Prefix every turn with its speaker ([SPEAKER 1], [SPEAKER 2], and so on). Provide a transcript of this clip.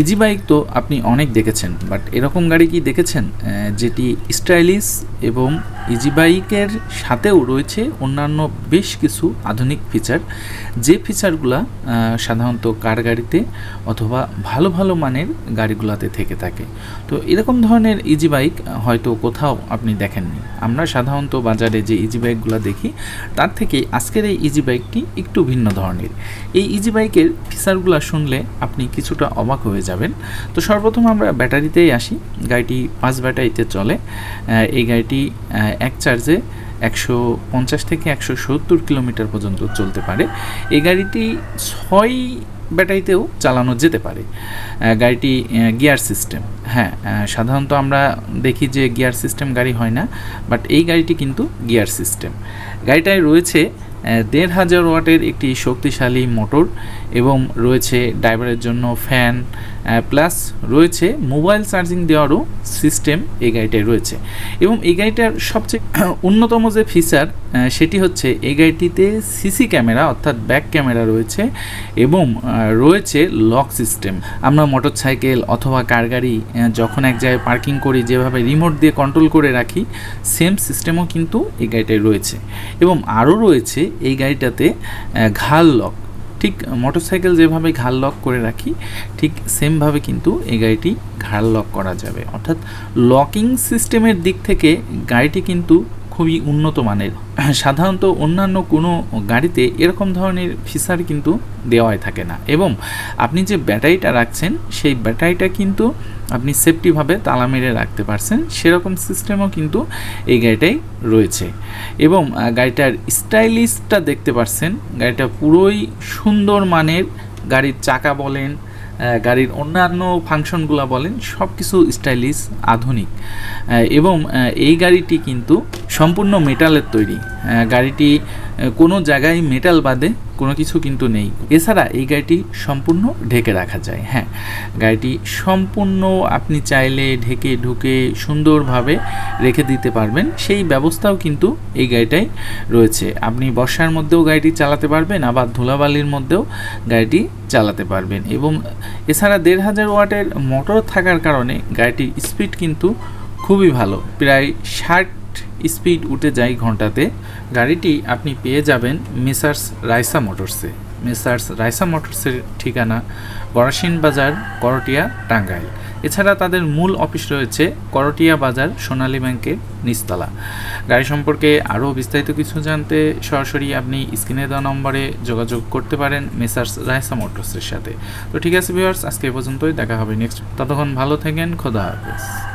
[SPEAKER 1] Easy bike তো আপনি অনেক দেখেছেন বাট এরকম গাড়ি কি দেখেছেন? যেটি স্টাইলিশ এবং ইজি বাইকের সাথেও রয়েছে অন্যান্য বেশ কিছু আধুনিক ফিচার যে ফিচারগুলো সাধারণত কার গাড়িতে অথবা ভালো ভালো মানের গাড়িগুলোতে থেকে থাকে। তো এরকম ধরনের ইজি বাইক হয়তো কোথাও আপনি দেখেননি। আমরা সাধারণত বাজারে যে ইজি বাইকগুলো দেখি, তার থেকে আজকের এই ইজি বাইকটি একটু ভিন্ন ধরনের। এই ইজি বাইকের ফিচারগুলো শুনলে আপনি কিছুটা অবাক হয়ে যাবেন। তো সর্বপ্রথম আমরা ব্যাটারিতেই আসি। গাড়িটি পাঁচ ব্যাটারিতে চলে। এই গাড়িটি এক চার্জে একশো পঞ্চাশ থেকে একশো সত্তর কিলোমিটার পর্যন্ত চলতে পারে। এই গাড়িটি ছয় ব্যাটারিতেও চালানো যেতে পারে। গাড়িটি গিয়ার সিস্টেম। হ্যাঁ সাধারণত আমরা দেখি যে গিয়ার সিস্টেম গাড়ি হয় না, বাট এই গাড়িটি কিন্তু গিয়ার সিস্টেম। গাড়িটায় রয়েছে দেড় হাজার ওয়াটের একটি শক্তিশালী মোটর। এবং রয়েছে ড্রাইভারের জন্য ফ্যান প্লাস রয়েছে মোবাইল চার্জিং দেওয়ারও সিস্টেম এই গাড়িটায় রয়েছে। এবং এই গাড়িটার সবচেয়ে অন্যতম যে ফিচার সেটি হচ্ছে এই গাড়িটিতে সিসি ক্যামেরা, অর্থাৎ ব্যাক ক্যামেরা রয়েছে এবং রয়েছে লক সিস্টেম আমরা মোটর সাইকেল অথবা কার গাড়ি যখন এক জায়গায় পার্কিং করি, যেভাবে রিমোট দিয়ে কন্ট্রোল করে রাখি সেম সিস্টেমও কিন্তু এই গাড়িটায় রয়েছে। এবং আরও রয়েছে এই গাড়িটাতে ঘাল লক ঠিক মোটরসাইকেল যেভাবে ঘাড় লক করে রাখি, ঠিক সেমভাবে কিন্তু এই গাড়িটি ঘাড় লক করা যাবে। অর্থাৎ লকিং সিস্টেমের দিক থেকে গাড়িটি কিন্তু খুবই উন্নত মানের। সাধারণত অন্যান্য কোনো গাড়িতে এরকম ধরনের ফিচার কিন্তু দেওয়াই থাকে না। এবং আপনি যে ব্যাটারিটা রাখছেন, সেই ব্যাটারিটা কিন্তু আপনি সেফটিভাবে তালা মেরে রাখতে পারছেন, সেরকম সিস্টেমও কিন্তু এই গাড়িটাই রয়েছে। এবং গাড়িটার স্টাইলিশটা দেখতে পারছেন। গাড়িটা পুরোই সুন্দর মানের, গাড়ির চাকা বলেন গাড়ির অন্যান্য ফাংশনগুলো বলেন সব কিছু স্টাইলিশ, আধুনিক। এবং এই গাড়িটি কিন্তু সম্পূর্ণ মেটালের তৈরি। গাড়িটি কোনো জায়গায় মেটাল বাদে কোনো কিছু কিন্তু নেই। এছাড়া এই গাড়িটি সম্পূর্ণ ঢেকে রাখা যায় হ্যাঁ। গাড়িটি সম্পূর্ণ আপনি চাইলে ঢেকে ঢুকে সুন্দরভাবে রেখে দিতে পারবেন। সেই ব্যবস্থাও কিন্তু এই গাড়িটাই রয়েছে। আপনি বর্ষার মধ্যেও গাড়িটি চালাতে পারবেন, আবার ধুলাবালির মধ্যেও গাড়িটি চালাতে পারবেন এবং এছাড়া দেড় হাজার ওয়াটের মোটর থাকার কারণে গাড়িটির স্পিড কিন্তু খুবই ভালো, প্রায় ষাট স্পিড উঠে যায় ঘন্টাতে, গাড়িটি আপনি পেয়ে যাবেন মেসার্স রাইসা মোটরসে মেসার্স রাইসা মোটরসের ঠিকানা গরাসিন বাজার, করটিয়া, টাঙ্গাইল। এছাড়া তাদের মূল অফিস রয়েছে করটিয়া বাজার, সোনালী ব্যাংকের নিচতলা। গাড়ি সম্পর্কে আরও বিস্তারিত কিছু জানতে সরাসরি আপনি স্ক্রিনে দেওয়া নম্বরে যোগাযোগ করতে পারেন মেসার্স রাইসা মোটরসের সাথে। তো ঠিক আছে ভিউয়ার্স আজকে এ পর্যন্তই। দেখা হবে নেক্সট ততক্ষণ ভালো থাকেন, খোদা হাফেজ।